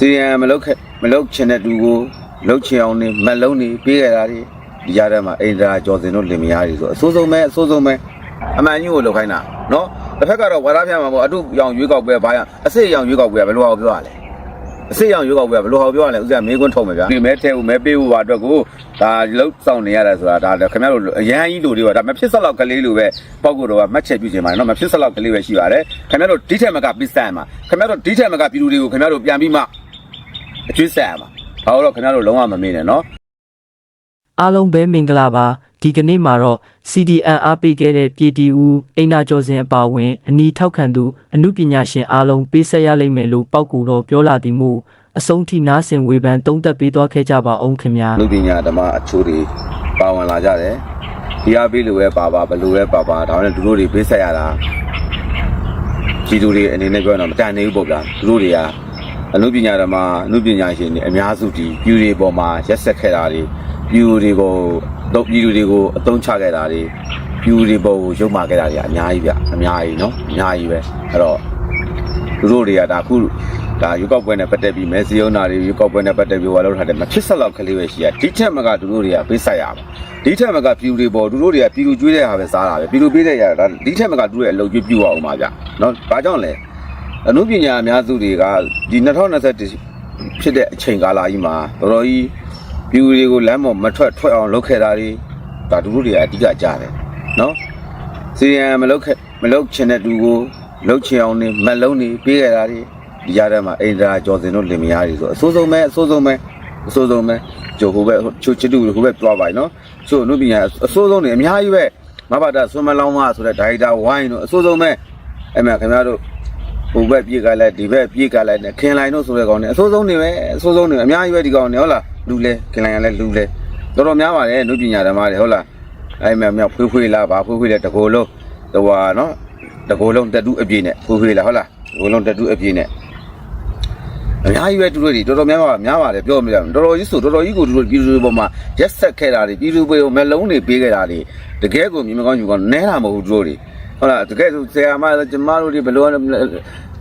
စီရန်မလုတ်ခဲ့မလုတ်ချင်တဲ့သူကိုလုတ်ချင်အောင်နေမက်လုံးနေပေးခဲ့တာဒီဒီကြားထဲမှာအိန္ဒြာကျော်စင်တို့လင်မယားတွေဆိုအစိုးဆုံးပဲအစိုးဆုံးပဲအမှန်ကြီးကိုလုတ်ခိုင်းတာနော်တစ်ဖက်ကတော့ဝါရပြမှာပေါ့အတုရောင်ရွေးကောက်ပွဲဘာရအစစ်ရောင်ရွေးကောက်ပွဲဘယ်လိုအောင်ပြောရလဲအစစ်ရောင်ရွေးကောက်ပွဲဘယ်လိုအောင်ပြောရလဲဥစ္စာမေးခွန်းထုတ်မယ်ဗျာဒီမဲထဲဦးမဲပေးဦးပါအတွက်ကိုဒါလုတ်ဆောင်နေရတယ်ဆိုတာဒါခင်ဗျားတို့အရန်ကြီးလူတွေကဒါမဖြစ်ဆက်လောက်ကလေးလိုပဲပောက်ကိုတော့မှတ်ချက်ပြုချင်ပါတယ်နော်မဖြစ်ဆက်လောက်ကလေးပဲရှိပါတယ်ခင်ဗျားတို့ဒီထက်မကပစ္စံမှာခင်ဗျားတို့ဒီထက်မကပြည်သူတွေကိုခင်ဗျားတို့ပြန်ပြီးမှ အကျွေးဆက်ရမှာဘာလို့လဲခင်ဗျားတို့လုံးဝမမေ့နဲ့နော်အားလုံးပဲမင်္ဂလာပါဒီကနေ့မှာတော့ CDN အားပေးခဲ့တဲ့ပြည်တီဦးအိနာကျော်စင်အပါအဝင်အနီးထောက်ခံသူအမှုပညာရှင်အားလုံးပေးဆက်ရလိမ့်မယ်လို့ပောက်ကူတော့ပြောလာသည်မို့အဆုံးထိနားဆင်ဝေဖန်တုံးသက်ပေးသွားခဲ့ကြပါအောင်ခင်ဗျာလူပညာဓမ္မအချိုးတွေပါဝင်လာကြတယ်ဒီအားပေးလို့ပဲပါပါဘလို့ပဲပါပါဒါနဲ့သူတို့တွေပေးဆက်ရတာကြီးသူတွေအနေနဲ့ပြောရင်တော့မတန်သေးဘူးပေါ့ဗျာသူတို့တွေက အနုပညာဓမ္မအနုပညာရှင်တွေအများစုဒီပြူတွေပေါ်မှာရက်ဆက်ခဲ့တာတွေပြူတွေကိုတော့ပြူတွေကိုအသုံးချခဲ့တာတွေပြူတွေပေါ်ကိုရုပ်မာခဲ့တာတွေအများကြီးဗျအများကြီးနော်အများကြီးပဲအဲ့တော့သူတို့တွေကဒါခုဒါရွေးကောက်ပွဲနဲ့ပတ်သက်ပြီးမဲစီယုံနာတွေရွေးကောက်ပွဲနဲ့ပတ်သက်ပြီးဟောလောက်ထားတယ်မဖြစ်ဆက်လောက်ကလေးပဲရှိရဒီထက်မကသူတို့တွေကပေးဆက်ရမှာဒီထက်မကပြည်သူတွေပေါ်သူတို့တွေကပြည်သူကျွေးတဲ့ဟာပဲစားတာပဲပြည်သူပေးတဲ့ရတာဒီထက်မကသူတို့ရဲ့အလုပ်ကျွေးပြူအောင်ပါဗျနော်ဘာကြောင့်လဲ အမှုပညာအများစုတွေကဒီ2021ဖြစ်တဲ့အချိန်ကာလကြီးမှာတော်တော်ကြီးပြည်သူတွေကိုလမ်းပေါ်မထွက်ထွက်အောင်လုပ်ခဲ့တာတွေဒါသူတို့တွေကအဓိကကြားတယ်နော်စီရန်မလုတ်ခဲ့မလုတ်ချင်တဲ့သူကိုလုတ်ချင်အောင်နေမက်လုံးနေပေးခဲ့တာဒီဒီကြားထဲမှာအိန္ဒြာကျော်စင်တို့လင်မယားတွေဆိုအဆိုးဆုံးပဲအဆိုးဆုံးပဲအဆိုးဆုံးပဲကျိုးဟိုဘက်ချိုချစ်တူဟိုဘက်သွားပါ යි နော်ချို့အနုပညာအဆိုးဆုံးနေအများကြီးပဲမဘာတာဆွမ်းမလောင်းမဆိုတဲ့ဒါရိုက်တာဝိုင်းတို့အဆိုးဆုံးပဲအဲ့မဲ့ခင်ဗျားတို့ ဟိုဘက်ပြေးကလိုက်ဒီဘက်ပြေးကလိုက်နဲ့ခင်လိုက်တို့ဆိုတဲ့ကောင်တွေအဆိုးဆုံးနေပဲအဆိုးဆုံးနေအများကြီးပဲဒီကောင်တွေဟုတ်လားလူလဲခင်လိုက်ရလဲလူလဲတော်တော်များပါတယ်အနုပညာဓမ္မတွေဟုတ်လားအဲ့မဲ့မြောက်ဖွေးဖွေးလာပါဖွေးဖွေးတဲ့တကိုယ်လုံးဟိုဟာနော်တကိုယ်လုံးတက်တူးအပြည့်နဲ့ဖွေးဖွေးလာဟုတ်လားတကိုယ်လုံးတက်တူးအပြည့်နဲ့အများကြီးပဲတူတို့တွေတော်တော်များများများပါတယ်ပြောမရဘူးတော်တော်ကြီးဆိုတော်တော်ကြီးကိုတူတို့ပြည်သူတွေပေါ်မှာရက်ဆက်ခဲ့တာတွေပြည်သူတွေကိုမလုံးတွေပေးခဲ့တာတွေတကယ်ကိုမြင်မကောင်းယူကောင်းနဲတာမဟုတ်ဘူးတူတို့တွေ ဟုတ်လားတကယ်ဆိုဆရာမကျမတို့တွေဘယ်လို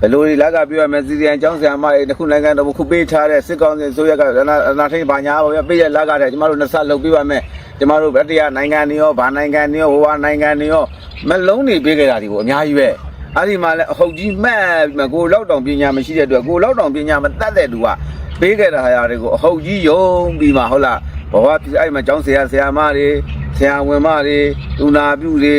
ဘယ်လိုတွေလက်ကပြောရမယ်စီစီအန်ကျောင်းဆရာမတွေတစ်ခုနိုင်ငံတော်ခုပေးထားတဲ့စစ်ကောင်စီဆိုရကအနာအနာထိန်ဘာညာပါဗျပေးရလက်ကတဲ့ကျမတို့နှစ်ဆလုပ်ပေးပါမယ်ကျမတို့ဗတ္တရနိုင်ငံတွေရောဗာနိုင်ငံတွေရောဟိုဟာနိုင်ငံတွေရောမလုံးတွေပေးခဲ့တာဒီကိုအများကြီးပဲအဲ့ဒီမှာလဲအဟုတ်ကြီးမှတ်ပြီးမှကိုလောက်တောင်ပညာမရှိတဲ့အတွက်ကိုလောက်တောင်ပညာမတတ်တဲ့သူကပေးခဲ့တာဟာတွေကိုအဟုတ်ကြီးယုံပြီးမှဟုတ်လားဘဝပြအဲ့မှာကျောင်းဆရာဆရာမတွေဆရာဝန်မတွေလူနာပြုတွေ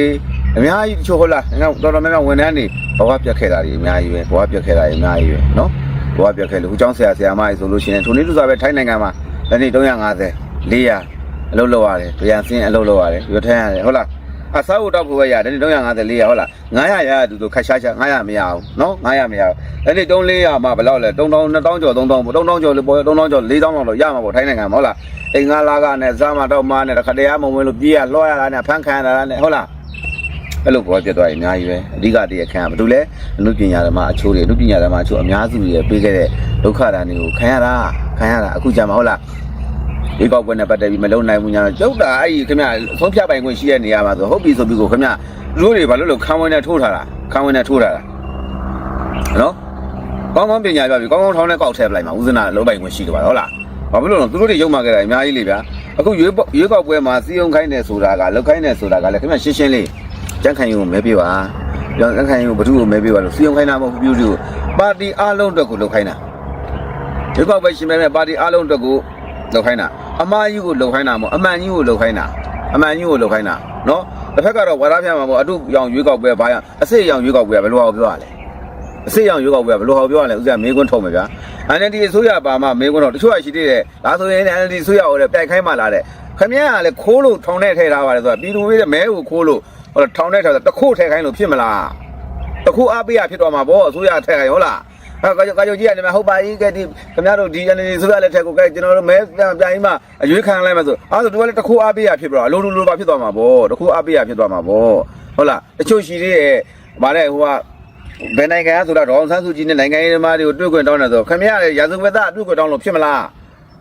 အများကြီးတချို့ဟုတ်လားတော်တော်များများဝန်ထမ်းတွေဘဝပြတ်ခဲ့တာတွေအများကြီးပဲဘဝပြတ်ခဲ့တာတွေအများကြီးပဲနော်ဘဝပြတ်ခဲ့လို့ဟိုကျောင်းဆရာဆရာမတွေဆိုလို့ရှိရင်ထိုနေ့တူစားပဲထိုင်းနိုင်ငံမှာလက်နေ350 400အလုပ်လုပ်ရတယ်ဗျာစင်းအလုပ်လုပ်ရတယ်ရွထမ်းရတယ်ဟုတ်လားအစားဖို့တောက်ဖို့ပဲရတယ်350 400ဟုတ်လား900ရရတူတူခက်ရှားရှား900မရအောင်နော်900မရအောင်အဲ့ဒီ3400မှဘယ်လောက်လဲ3000 2000ကျော်3000ပေါ့3000ကျော်လို့ပေါ်3000ကျော်4000လောက်တော့ရမှာပေါ့ထိုင်းနိုင်ငံမှာဟုတ်လားအိမ်ငါလာကနဲ့ဇာမတော့မားနဲ့တခါတည်းမဝင်လို့ပြေးရလွှဲရတာနဲ့ဖန်ခံရတာနဲ့ဟုတ်လား အဲ့လိုပေါ်ပြတ်သွားရင်အများကြီးပဲအဓိကတည်းခံရဘာလို့လဲအမှုပညာဓမ္မအချိုးတွေအမှုပညာဓမ္မအချိုးအများစုတွေပေးခဲ့တဲ့ဒုက္ခဒဏ်တွေကိုခံရတာခံရတာအခုကြမှာဟုတ်လားဒီကောက်ပွဲနဲ့ပတ်သက်ပြီးမလုံနိုင်ဘူးညာတော့ကျုပ်တာအဲ့ဒီခင်ဗျဆုံးဖြတ်ပိုင်ခွင့်ရှိတဲ့နေရာမှာဆိုဟုတ်ပြီဆိုပြီးကိုခင်ဗျလူတွေဘာလို့လို့ခံဝင်နဲ့ထိုးထားတာခံဝင်နဲ့ထိုးထားတာနော်ကောင်းကောင်းပညာပြပြီကောင်းကောင်းထောင်းနဲ့ကောက်ထည့်ပလိုက်မှာဦးဇနာလုံပိုင်ခွင့်ရှိတယ်ပါဟုတ်လားဘာဖြစ်လို့လဲသူတို့တွေရုံမှခဲ့တာအများကြီးလေဗျာအခုရွေးရွေးကောက်ပွဲမှာစီယုံခိုင်းတယ်ဆိုတာကလောက်ခိုင်းတယ်ဆိုတာကလည်းခင်ဗျရှင်းရှင်းလေး ကြန့်ခိုင်ရုံမဲပြပါကြန့်ခိုင်ရုံဘသူ့ကိုမဲပြပါလို့စီယုံခိုင်းတာမဟုတ်ဘူးပြူတူပါတီအားလုံးအတွက်ကိုလောက်ခိုင်းတာရွေးကောက်ပွဲရှင်မဲမဲ့ပါတီအားလုံးအတွက်ကိုလောက်ခိုင်းတာအမှားကြီးကိုလောက်ခိုင်းတာမဟုတ်အမှန်ကြီးကိုလောက်ခိုင်းတာအမှန်ကြီးကိုလောက်ခိုင်းတာနော်တစ်ဖက်ကတော့ဝါရပြမှာပေါ့အတုရောင်ရွေးကောက်ပွဲဘာရအစစ်ရောင်ရွေးကောက်ပွဲကဘယ်လိုအောင်ပြောရလဲအစစ်ရောင်ရွေးကောက်ပွဲကဘယ်လိုအောင်ပြောရလဲဥစ္စာမေးခွန်းထုတ်မယ်ဗျာ NLD အစိုးရပါမှမေးခွန်းတော့တချို့ကရှိသေးတယ်ဒါဆိုရင် NLD အစိုးရဟိုတဲ့ပြိုက်ခိုင်းမှလာတဲ့ခမရကလည်းခိုးလို့ထောင်ထဲထည့်ထားပါတယ်ဆိုတာပြည်သူတွေမဲကိုခိုးလို့ ဟိုထောင်ထဲထည့်တာတခုထည့်ခိုင်းလို့ဖြစ်မလားတခုအားပေးရဖြစ်သွားမှာပေါ့အစိုးရထည့်ခိုင်းဟုတ်လားအဲကာကြကာကြကြီးကနေမဟုတ်ပါကြီးကဲဒီခင်ဗျားတို့ဒီ NLD ဆိုရလက်ထက်ကိုကဲကျွန်တော်တို့မဲပြန်ပြန်ပြီးမှအရွေးခံလိုက်မှဆိုအဲဆိုသူကလည်းတစ်ခုအားပေးရဖြစ်ပြီးတော့အလိုလိုလိုပါဖြစ်သွားမှာပေါ့တစ်ခုအားပေးရဖြစ်သွားမှာပေါ့ဟုတ်လားတချို့ရှိသေးရဲ့ဗါတဲ့ဟိုကဘယ်နိုင်ငံကဆိုတော့ဒေါအောင်ဆန်းစုကြည်နဲ့နိုင်ငံရေးသမားတွေကိုတွေ့ခွင့်တောင်းတယ်ဆိုခင်ဗျားလည်းရာဇဝတ်သားတွေ့ခွင့်တောင်းလို့ဖြစ်မလား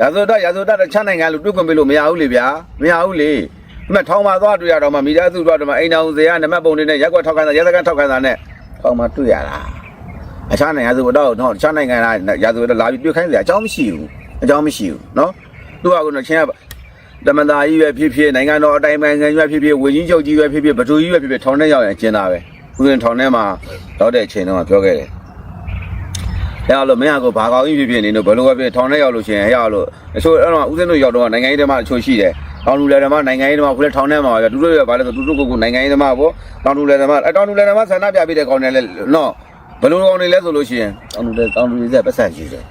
ရာဇဝတ်သားရာဇဝတ်သားတခြားနိုင်ငံလို့တွေ့ခွင့်ပေးလို့မရဘူးလေဗျာမရဘူးလေဒီ မဲ့ထောင်မှာသွားတွေ့ရတော့မှမိသားစုသွားတော့မှအိမ်တော်ဇေယျနမတ်ပုံတွေနဲ့ရက်ကွက်ထောက်ခံတာရဲစခန်းထောက်ခံတာနဲ့ထောင်မှာတွေ့ရတာအခြားနိုင်ငံဆိုတော့တော့အခြားနိုင်ငံကရာဇဝတ်တော့လာပြီးတွေ့ခိုင်းစရာအကြောင်းမရှိဘူးအကြောင်းမရှိဘူးနော်သူကကတော့ချင်းကတမန်သားကြီးပဲဖြစ်ဖြစ်နိုင်ငံတော်အတိုင်းနိုင်ငံကြီးပဲဖြစ်ဖြစ်ဝေကြီးချုပ်ကြီးပဲဖြစ်ဖြစ်ဘသူကြီးပဲဖြစ်ဖြစ်ထောင်ထဲရောက်ရင်အကျဉ်းသားပဲဦးဇင်းထောင်ထဲမှာတော့တဲ့အချိန်တော့ပြောခဲ့တယ်အဲလို့မင်းကကိုဘာကောင်းကြီးဖြစ်ဖြစ်နေလို့ဘယ်လိုပဲဖြစ်ထောင်ထဲရောက်လို့ရှိရင်ဟဲ့လို့အချို့အဲ့တော့ဦးဇင်းတို့ရောက်တော့နိုင်ငံရေးသမားအချို့ရှိတယ် တောင်လူလေသမားနိုင်ငံရေးသမားခုလည်းထောင်ထဲမှာပဲသူတို့ရပါလဲဆိုသူတို့ကိုနိုင်ငံရေးသမားပေါ့တောင်လူလေသမားအဲတောင်လူလေသမားဆန္ဒပြပြီးတဲ့ကောင်တွေလည်းနော်ဘယ်လိုကောင်းနေလဲဆိုလို့ရှိရင်တောင်းတူတဲ့တောင်းတူတဲ့ပတ်ဆက်ရှိတယ်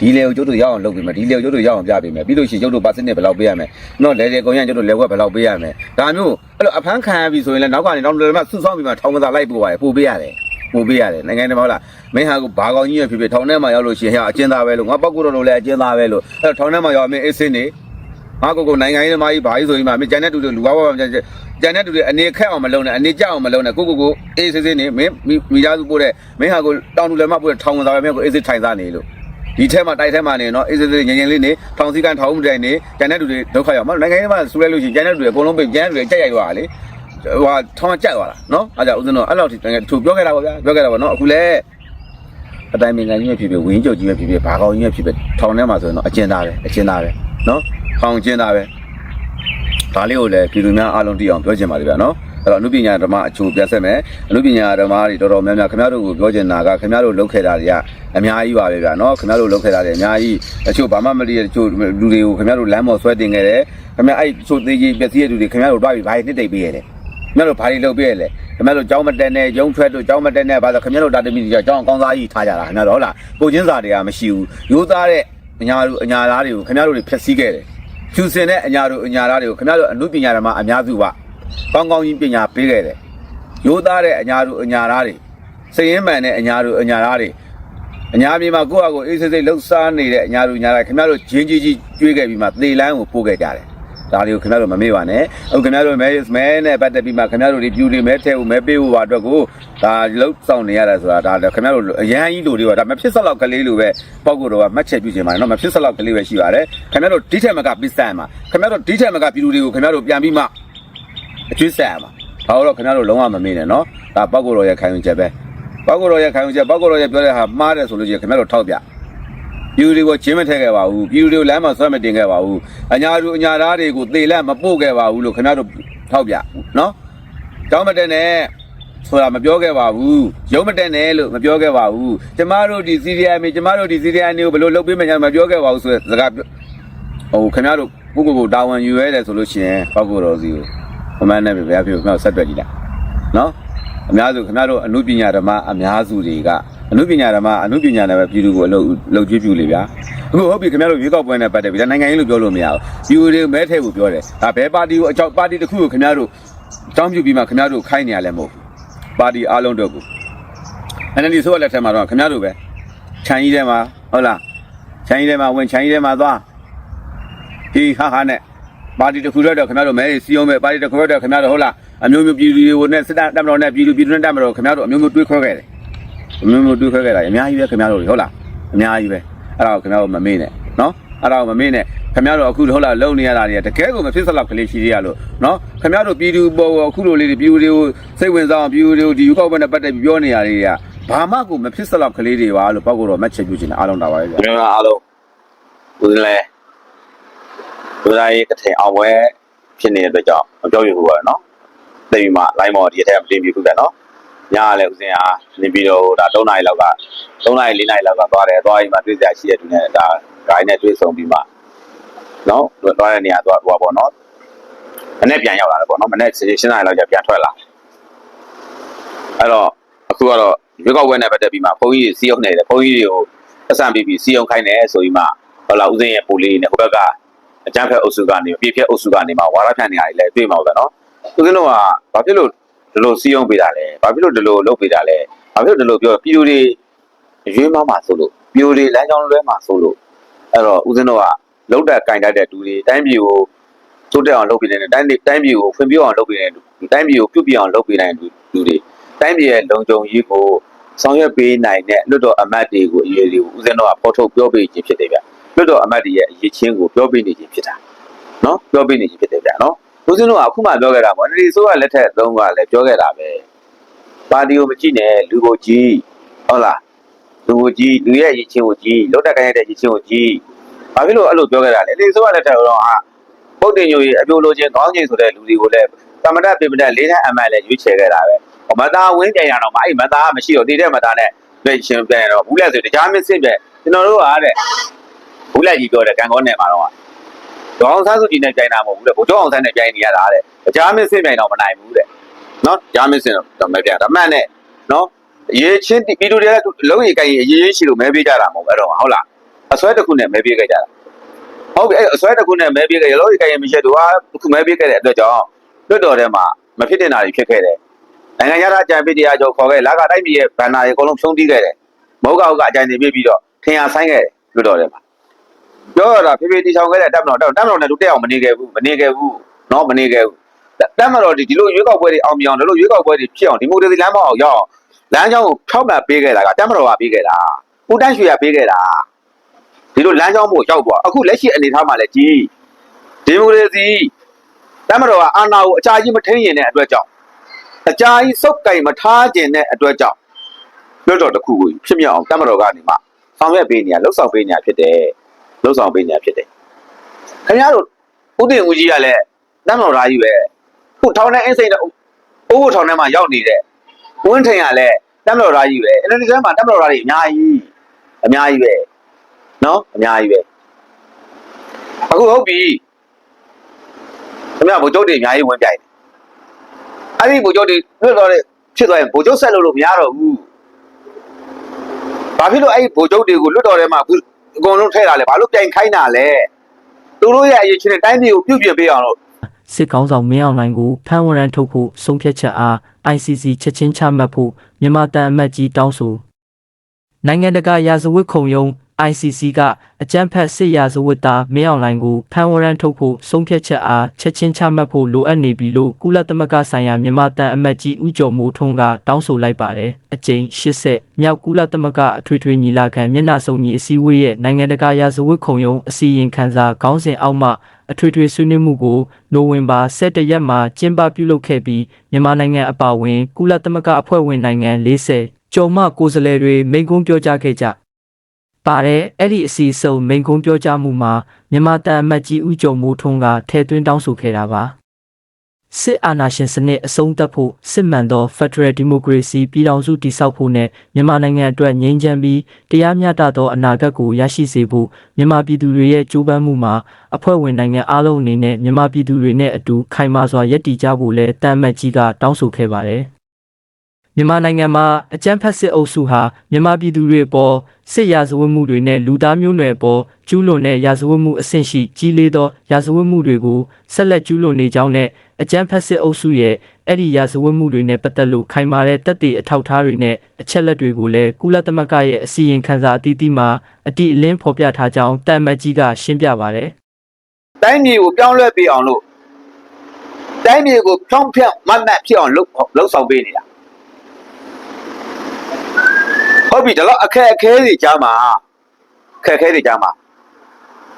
ဒီလေကိုကျုပ်တို့ရအောင်လုပ်ပေးမယ်ဒီလေကိုကျုပ်တို့ရအောင်ပြပေးမယ်ပြီးလို့ရှိရင်ကျုပ်တို့ပါစနစ်ဘယ်လောက်ပေးရမလဲနော်လေလေကုန်ရကျုပ်တို့လေဝက်ဘယ်လောက်ပေးရမလဲဒါမျိုးအဲ့လိုအဖမ်းခံရပြီဆိုရင်လည်းနောက်ကနေတောင်းတူတယ်မှစုဆောင်းပြီးမှထောင်ကစားလိုက်ပို့ပါတယ်ပို့ပေးရတယ်ပို့ပေးရတယ်နိုင်ငံတော်ဟုတ်လားမင်းဟာကဘာကောင်းကြီးရဖြစ်ဖြစ်ထောင်ထဲမှာရောက်လို့ရှိရင်ဟဲ့အကျဉ်းသားပဲလို့ငါပောက်ကူတော်တို့လည်းအကျဉ်းသားပဲလို့အဲ့ထောင်ထဲမှာရောက်မင်းအေးစင်းနေ ငါကိုကိုနိုင်ငံရေးသမားကြီးဘာကြီးဆိုရင်မှမင်းကျန်တဲ့တူတွေလူဝါဝါကျန်ကျန်တဲ့တူတွေအနေခက်အောင်မလုပ်နဲ့အနေကြအောင်မလုပ်နဲ့ကိုကိုကိုအေးစစ်စစ်နေမင်းမိသားစုပို့တဲ့မင်းဟာကိုတောင်တူလည်းမပို့တဲ့ထောင်ဝင်သားပဲမင်းကိုအေးစစ်ထိုင်စားနေလို့ဒီထဲမှာတိုက်ထဲမှာနေနော်အေးစစ်စစ်ငြိမ်ငြိမ်လေးနေထောင်စည်းကန်ထောင်မှုတိုင်နေကျန်တဲ့တူတွေဒုက္ခရောက်မနိုင်ငံရေးမှာဆူလဲလို့ရှိရင်ကျန်တဲ့တူတွေအကုန်လုံးပဲကျန်တဲ့တူတွေကြက်ရိုက်သွားတာလေဟိုထောင်ကြက်သွားတာနော်အားကြောင့်ဦးဇင်းတို့အဲ့လောက်ထိသူပြောခဲ့တာပေါ့ဗျာပြောခဲ့တာပေါ့နော်အခုလည်းအတိုင်းပင်ကန်ကြီးပဲဖြစ်ဖြစ်ဝင်းကျုပ်ကြီးပဲဖြစ်ဖြစ်ဘာကောင်းကြီးပဲဖြစ်ဖြစ်ထောင်ထဲမှာဆိုရင်တော့အကျဉ်းသားပဲအကျဉ်းသားပဲနော် ထောင်ကျဉ်းသားပဲဒါလေးကိုလည်းပြည်သူများအားလုံးသိအောင်ပြောချင်ပါတယ်ဗျာနော်အဲ့တော့အနုပညာဓမ္မအချိုးပြဆက်မယ်အနုပညာဓမ္မတွေတော်တော်များများခင်ဗျားတို့ကိုပြောချင်တာကခင်ဗျားတို့လုပ်ခဲ့တာတွေကအများကြီးပါပဲဗျာနော်ခင်ဗျားတို့လုပ်ခဲ့တာတွေအများကြီးအချို့ဘာမှမသိတဲ့တချို့လူတွေကိုခင်ဗျားတို့လမ်းပေါ်ဆွဲတင်ခဲ့တယ်ခင်ဗျားအဲ့ချို့သေးကြီးပျက်စီးတဲ့လူတွေခင်ဗျားတို့တွားပြီးဘာတွေနှစ်တိတ်ပေးရတယ်ခင်ဗျားတို့ဘာတွေလုပ်ပေးရလဲခင်ဗျားတို့ကြောင်းမတက်နဲ့ရုံထွက်တို့ကြောင်းမတက်နဲ့ဘာလို့ခင်ဗျားတို့တာတမီတွေကြောင်းအကောင်းစားကြီးထားကြတာခင်ဗျားတို့ဟုတ်လားကိုချင်းစာတွေကမရှိဘူးရိုးသားတဲ့အညာတို့အညာသားတွေကိုခင်ဗျားတို့တွေဖျက်ဆီးခဲ့တယ် ဖြူစင်တဲ့အညာတို့အညာသားတွေကိုခင်ဗျားတို့အမှုပညာဓမ္မအများစုကကောင်းကောင်းကြီးပညာပေးခဲ့တယ်ရိုးသားတဲ့အညာတို့အညာသားတွေစည်ရင်မှန်တဲ့အညာတို့အညာသားတွေအညာပြည်မှာကိုယ့်အကိုအေးစိတ်စိတ်လှုပ်ရှားနေတဲ့အညာတို့အညာသားခင်ဗျားတို့ဂျင်းကြီးကြီးကျွေးခဲ့ပြီးမှသေလန်းကိုပို့ခဲ့ကြတယ် ဒါလေးကိုခင်ဗျားတို့မမေ့ပါနဲ့အခုခင်ဗျားတို့မဲမဲနဲ့ပတ်သက်ပြီးမှခင်ဗျားတို့ဒီပြူတွေမဲထဲဖို့မဲပေးဖို့ပါအတွက်ကိုဒါလှုပ်ဆောင်နေရတယ်ဆိုတာဒါခင်ဗျားတို့အရန်ကြီးလူတွေကဒါမဖြစ်စလောက်ကလေးလိုပဲပောက်ကိုတော့မှတ်ချက်ပြုချင်ပါတယ်နော်မဖြစ်စလောက်ကလေးပဲရှိပါတယ်ခင်ဗျားတို့ဒီထက်မကပစ္စံမှာခင်ဗျားတို့ဒီထက်မကပြည်သူတွေကိုခင်ဗျားတို့ပြန်ပြီးမှအကျွေးဆက်ရမှာဘာလို့ခင်ဗျားတို့လုံးဝမမေ့နဲ့နော်ဒါပောက်ကိုတော့ရဲ့ခိုင်ဝင်ချက်ပဲပောက်ကိုတော့ရဲ့ခိုင်ဝင်ချက်ပောက်ကိုတော့ရဲ့ပြောတဲ့ဟာမှားတယ်ဆိုလို့ရှိရင်ခင်ဗျားတို့ထောက်ပြ ပြည်သူတွေကိုချင်းမထည့်ခဲ့ပါဘူးပြည်သူတွေကိုလမ်းမှာဆွဲမတင်ခဲ့ပါဘူးအညာသူအညာသားတွေကိုသေလက်မပို့ခဲ့ပါဘူးလို့ခင်ဗျားတို့ထောက်ပြနော်ကြောင်းမတက်နဲ့ဆိုတာမပြောခဲ့ပါဘူးရုံးမတက်နဲ့လို့မပြောခဲ့ပါဘူးကျမတို့ဒီစီရီယာမေကျမတို့ဒီစီရီယာနေကိုဘယ်လိုလုပ်ပေးမှန်းမပြောခဲ့ပါဘူးဆိုတဲ့စကားဟိုခင်ဗျားတို့ကိုကိုကိုတာဝန်ယူရဲတယ်ဆိုလို့ရှိရင်ပောက်ကိုတော်စီကိုအမှန်နဲ့ပဲဘယ်အဖြစ်ကိုခင်ဗျားတို့ဆက်တွက်ကြည့်လိုက်နော်အများစုခင်ဗျားတို့အမှုပညာဓမ္မအများစုတွေက အမှုပညာဓမ္မအမှုပညာနဲ့ပဲပြည်သူကိုအလုပ်လုပ်ကြည့်ပြလေဗျာအခုဟုတ်ပြီခင်ဗျားတို့ရွေးကောက်ပွဲနဲ့ပတ်သက်ပြီးဒါနိုင်ငံရေးလို့ပြောလို့မရဘူးပြည်သူတွေမဲထဲကိုပြောတယ်ဒါဘယ်ပါတီကိုအကြောင်းပါတီတစ်ခုကိုခင်ဗျားတို့တောင်းပြပြီးမှခင်ဗျားတို့ခိုင်းနေရလဲမဟုတ်ဘူးပါတီအားလုံးတော့ကို NLD ဆိုတဲ့လက်ထက်မှာတော့ခင်ဗျားတို့ပဲခြံကြီးထဲမှာဟုတ်လားခြံကြီးထဲမှာဝင်ခြံကြီးထဲမှာသွားဒီဟာဟာနဲ့ပါတီတစ်ခုတော့ခင်ဗျားတို့မဲစီအောင်ပဲပါတီတစ်ခုတော့ခင်ဗျားတို့ဟုတ်လားအမျိုးမျိုးပြည်သူတွေကိုနဲ့စစ်တပ်တပ်မတော်နဲ့ပြည်သူပြည်သူနဲ့တပ်မတော်ခင်ဗျားတို့အမျိုးမျိုးတွေးခွဲခဲ့တယ်အ မျိုးမျိုးတွေးခွဲခဲ့တာအများကြီးပဲခင်ဗျားတို့ဟုတ်လားအများကြီးပဲအဲ့ဒါကိုခင်ဗျားတို့မမေ့နဲ့နော်အဲ့ဒါကိုမမေ့နဲ့ခင်ဗျားတို့အခုဟုတ်လားလုံနေရတာတွေကတကယ်ကိုမဖြစ်စလောက်ကလေးရှိသေးရလို့နော်ခင်ဗျားတို့ပြည်သူပေါ်အခုလိုလေးတွေပြည်သူတွေကိုစိတ်ဝင်စားအောင်ပြည်သူတွေကိုဒီယူကောက်ပွဲနဲ့ပတ်သက်ပြီးပြောနေရတွေကဘာမှကိုမဖြစ်စလောက်ကလေးတွေပါလို့ပောက်ကတော့မက်ချက်ပြုချင်တယ်အားလုံးတာပါပဲဗျာကျွန်တော်အားလုံးဦးဇင်းလဲလူသားရေးတစ်ထည်အောင်ပွဲဖြစ်နေတဲ့အတွက်ကြောင့်မပြောပြဘူးပါနော်သိပြီမှ line မော်ဒီအထက်ကမတင်ပြဘူးကနော် ညကလည်းဦးဇင်းအားနေပြီးတော့ဒါ3နာရီလောက်က3နာရီ4နာရီလောက်ကသွားတယ်သွားပြီးမှတွေ့ကြရှိတဲ့သူနဲ့ဒါဂိုင်းနဲ့တွေ့ဆုံပြီးမှနော်သွားတဲ့နေရာသွားသွားပေါ့နော်မနေ့ပြန်ရောက်လာတယ်ပေါ့နော်မနေ့7နာရီလောက်ကျပြန်ထွက်လာအဲ့တော့အခုကတော့ရွေးကောက်ပွဲနဲ့ပတ်သက်ပြီးမှဘုန်းကြီးတွေစီးအောင်နေတယ်ဘုန်းကြီးတွေကိုပတ်စံပြီးပြီးစီယုံခိုင်းတယ်ဆိုပြီးမှဟောလာဦးစင်းရဲ့ပူလေးနဲ့ဟိုဘက်ကအကြမ်းဖက်အုပ်စုကနေပြည့်ဖြက်အုပ်စုကနေမှဝါရဖြန့်နေရတယ်လေတွေ့မှာပဲနော်ဦးစင်းတို့ကဘာဖြစ်လို့ ဒီလိုစီယုံပေးတာလဲဘာဖြစ်လို့ဒီလိုလုပ်ပေးတာလဲဘာဖြစ်လို့ဒီလိုပြောပြည်သူတွေရွေးမမှာဆိုလို့ပြည်သူတွေလမ်းကြောင်းလွဲမှာဆိုလို့အဲ့တော့ဦးစင်းတို့ကလုံးတက်ကင်တတ်တဲ့လူတွေတိုင်းပြည်ကိုတိုးတက်အောင်လုပ်ပေးနေတဲ့တိုင်းပြည်တိုင်းပြည်ကိုဖွံ့ဖြိုးအောင်လုပ်ပေးနေတဲ့လူတိုင်းပြည်ကိုပြုပြင်အောင်လုပ်ပေးနေတဲ့လူတွေတိုင်းပြည်ရဲ့လုံခြုံရေးကိုဆောင်ရွက်ပေးနိုင်တဲ့လွတ်တော်အမတ်တွေကိုအရေးတွေကိုဦးဇင်းတော်ကဖော်ထုတ်ပြောပေးခြင်းဖြစ်တယ်ဗျလွတ်တော်အမတ်တွေရဲ့အရေးချင်းကိုပြောပေးနေခြင်းဖြစ်တာနော်ပြောပေးနေခြင်းဖြစ်တယ်ဗျနော် ဦးဇင်းတော်ကအခုမှပြောခဲ့တာပေါ့နေဆိုးကလက်ထက်သုံးကလည်းပြောခဲ့တာပဲပါတီကိုမကြည့်နဲ့လူကိုကြည့်ဟုတ်လားလူကိုကြီးလူရဲ့ရည်ချင်းကိုကြီးလုတ်တက်ကိုင်းရတဲ့ရည်ချင်းကိုကြီးဘာဖြစ်လို့အဲ့လိုပြောခဲ့တာလဲလေဆိုရလက်ထက်တော့ဟာပုတ်တင်ညိုကြီးအပြိုလိုချင်းကောင်းချင်းဆိုတဲ့လူတွေကိုလည်းသမတပြမတလေးတဲ့အမှန်လည်းရွေးချယ်ခဲ့တာပဲမသားဝင်းပြန်ရတော့မှအဲ့မသားမရှိတော့တည်တဲ့မသားနဲ့တွေ့ရှင်ပြန်ရတော့ဘူးလဲဆိုတခြားမစစ်ပဲကျွန်တော်တို့ကတဲ့ဘူးလဲကြီးပြောတယ်ကံကောနယ်မှာတော့ ဒေါအောင်ဆန်းစုကြည်နဲ့ကြိုင်တာမဟုတ်ဘူးလေဘိုးကျောင်းအောင်ဆန်းနဲ့ကြိုင်နေရတာတဲ့တခြားမစစ်ပြန်တော့မနိုင်ဘူးတဲ့နော်ကြားမစစ်တော့မပြန်ဒါမှန်နဲ့နော်ရေးချင်းပြည်သူတွေကလုံးရီကြိုင်ရေးရေးရှိလို့မဲပေးကြတာမဟုတ်ဘူးအဲ့တော့ဟုတ်လားအစွဲတစ်ခုနဲ့မဲပေးခဲ့ကြတာဟုတ်ပြီအဲ့အစွဲတစ်ခုနဲ့မဲပေးခဲ့ရလုံးရီကြိုင်ရေးမရှိတော့ဟာတစ်ခုမဲပေးခဲ့တဲ့အတွက်ကြောင့်လွတ်တော်ထဲမှာမဖြစ်တင်တာတွေဖြစ်ခဲ့တယ်နိုင်ငံရတာကြံပေးတရားကျော်ခေါ်ခဲ့လာကတိုက်ပြည်ရဲ့ဗန္နာတွေအကုန်လုံးဖြုံးတီးခဲ့တယ်မဟုတ်ကောက်ကအကြံနေပြပြီးတော့ထင်ရဆိုင်ခဲ့တယ်လွတ်တော်ထဲမှာ ပြောရတာဖေဖေတီဆောင်ခဲ့တဲ့တပ်မတော်တပ်မတော်နဲ့သူတက်အောင်မနေခဲ့ဘူးမနေခဲ့ဘူးနော်မနေခဲ့ဘူးတပ်မတော်ဒီလိုရွေးကောက်ပွဲတွေအောင်မြောင်ဒီလိုရွေးကောက်ပွဲတွေဖြစ်အောင်ဒီမိုကရေစီလမ်းမအောင်ရောက်လမ်းကြောင်းကိုဖြောက်မှတ်ပေးခဲ့တာကတပ်မတော်ကပေးခဲ့တာဦးတန်းရွှေကပေးခဲ့တာဒီလိုလမ်းကြောင်းမို့ရောက်သွားအခုလက်ရှိအနေအထားမှာလည်းကြီးဒီမိုကရေစီတပ်မတော်ကအာဏာကိုအချာကြီးမထိန်ရင်တဲ့အတွက်ကြောင့်အချာကြီးစုပ်ကင်မထားခြင်းတဲ့အတွက်ကြောင့်လွတ်တော်တစ်ခုကိုဖြစ်မြောက်အောင်တပ်မတော်ကနေမှဆောင်ရွက်ပေးနေရလှုပ်ဆောင်ပေးနေရဖြစ်တယ် လှုပ်ဆောင်ပေးနေရဖြစ်တယ်ခင်ဗျားတို့ဥပဒေဦးကြီးကလည်းတပ်မတော်သားကြီးပဲခုထောင်ထဲအင်းစိန်တော့အိုးထောင်ထဲမှာရောက်နေတဲ့ဝင်းထိန်ကလည်းတပ်မတော်သားကြီးပဲအဲ့ဒီထဲမှာတပ်မတော်သားတွေအများကြီးအများကြီးပဲနော်အများကြီးပဲအခုဟုတ်ပြီခင်ဗျားဗိုလ်ချုပ်တွေအများကြီးဝင်ပြိုင်တယ်အဲ့ဒီဗိုလ်ချုပ်တွေလွတ်တော့တဲ့ဖြစ်သွားရင်ဗိုလ်ချုပ်ဆက်လို့လို့မရတော့ဘူးဘာဖြစ်လို့အဲ့ဒီဗိုလ်ချုပ်တွေကိုလွတ်တော်ထဲမှာ အခုအကုန်လုံးထဲတာလဲဘာလို့ပြိုင်ခိုင်းတာလဲသူတို့ရဲ့အရေးချင်းတဲ့တိုင်းပြည်ကိုပြုတ်ပြပေးအောင်လို့စစ်ကောင်းဆောင်မင်းအောင်လှိုင်ကိုဖမ်းဝရမ်းထုတ်ဖို့ဆုံးဖြတ်ချက်အား ICC ချက်ချင်းချမှတ်ဖို့မြန်မာတန်အမတ်ကြီးတောင်းဆိုနိုင်ငံတကာရာဇဝတ်ခုံရုံး ICC ကအကြမ်းဖက်စစ်ရာဇဝတ်သားမင်းအောင်လှိုင်ကိုဖမ်းဝရမ်းထုတ်ဖို့ဆုံးဖြတ်ချက်အားချက်ချင်းချမှတ်ဖို့လိုအပ်နေပြီလို့ကုလသမဂ္ဂဆိုင်ရာမြန်မာတန်အမတ်ကြီးဦးကျော်မိုးထွန်းကတောင်းဆိုလိုက်ပါတယ်။အကြိမ်80မြောက်ကုလသမဂ္ဂအထွေထွေညီလာခံမျက်နှာစုံညီအစည်းအဝေးရဲ့နိုင်ငံတကာရာဇဝတ်ခုံရုံးအစီရင်ခံစာခေါင်းစဉ်အောက်မှအထွေထွေဆွေးနွေးမှုကိုနိုဝင်ဘာ17ရက်မှာကျင်းပပြုလုပ်ခဲ့ပြီးမြန်မာနိုင်ငံအပါအဝင် ကုလသမဂ္ဂအဖွဲ့ဝင်နိုင်ငံ40ကျော်မှကိုယ်စားလှယ်တွေမိန့်ခွန်းပြောကြားခဲ့ကြ ပါတယ်အဲ့ဒီအစီအစုံမိန့်ခွန်းပြောကြားမှုမှာမြန်မာတန်အမတ်ကြီးဦးကျော်မိုးထွန်းကထည့်သွင်းတောင်းဆိုခဲ့တာပါစစ်အာဏာရှင်စနစ်အဆုံးသတ်ဖို့စစ်မှန်သော Federal Democracy ပြည်ထောင်စုတည်ဆောက်ဖို့နဲ့မြန်မာနိုင်ငံအတွက်ငြိမ်းချမ်းပြီးတရားမျှတသောအနာဂတ်ကိုရရှိစေဖို့မြန်မာပြည်သူတွေရဲ့ကြိုးပမ်းမှုမှာအဖွဲ့ဝင်နိုင်ငံအားလုံးအနေနဲ့မြန်မာပြည်သူတွေနဲ့အတူခိုင်မာစွာယက်တည်ကြဖို့လဲတန်မတ်ကြီးကတောင်းဆိုခဲ့ပါတယ် မြန်မာနိုင်ငံမှာအကြမ်းဖက်စစ်အုပ်စုဟာမြန်မာပြည်သူတွေအပေါ်စစ်ရာဇဝတ်မှုတွေနဲ့လူသားမျိုးနွယ်အပေါ်ကျူးလွန်တဲ့ရာဇဝတ်မှုအဆင့်ရှိကြီးလေးသောရာဇဝတ်မှုတွေကိုဆက်လက်ကျူးလွန်နေကြောင်းနဲ့အကြမ်းဖက်စစ်အုပ်စုရဲ့အဲ့ဒီရာဇဝတ်မှုတွေနဲ့ပတ်သက်လို့ခိုင်မာတဲ့တပ်တွေအထောက်အထားတွေနဲ့အချက်လက်တွေကိုလည်းကုလသမဂ္ဂရဲ့အစီရင်ခံစာအသီးသီးမှာအတိအလင်းဖော်ပြထားကြောင်းတန်မတ်ကြီးကရှင်းပြပါတယ်တိုင်းပြည်ကိုပြောင်းလဲပေးအောင်လို့တိုင်းပြည်ကိုဖြောင်းဖြက်မတ်မတ်ဖြစ်အောင်လုပ်လုပ်ဆောင်ပေးနေတာ ဟုတ်ပြီဒါတော့အခက်အခဲတွေကြားမှာအခက်အခဲတွေကြားမှာ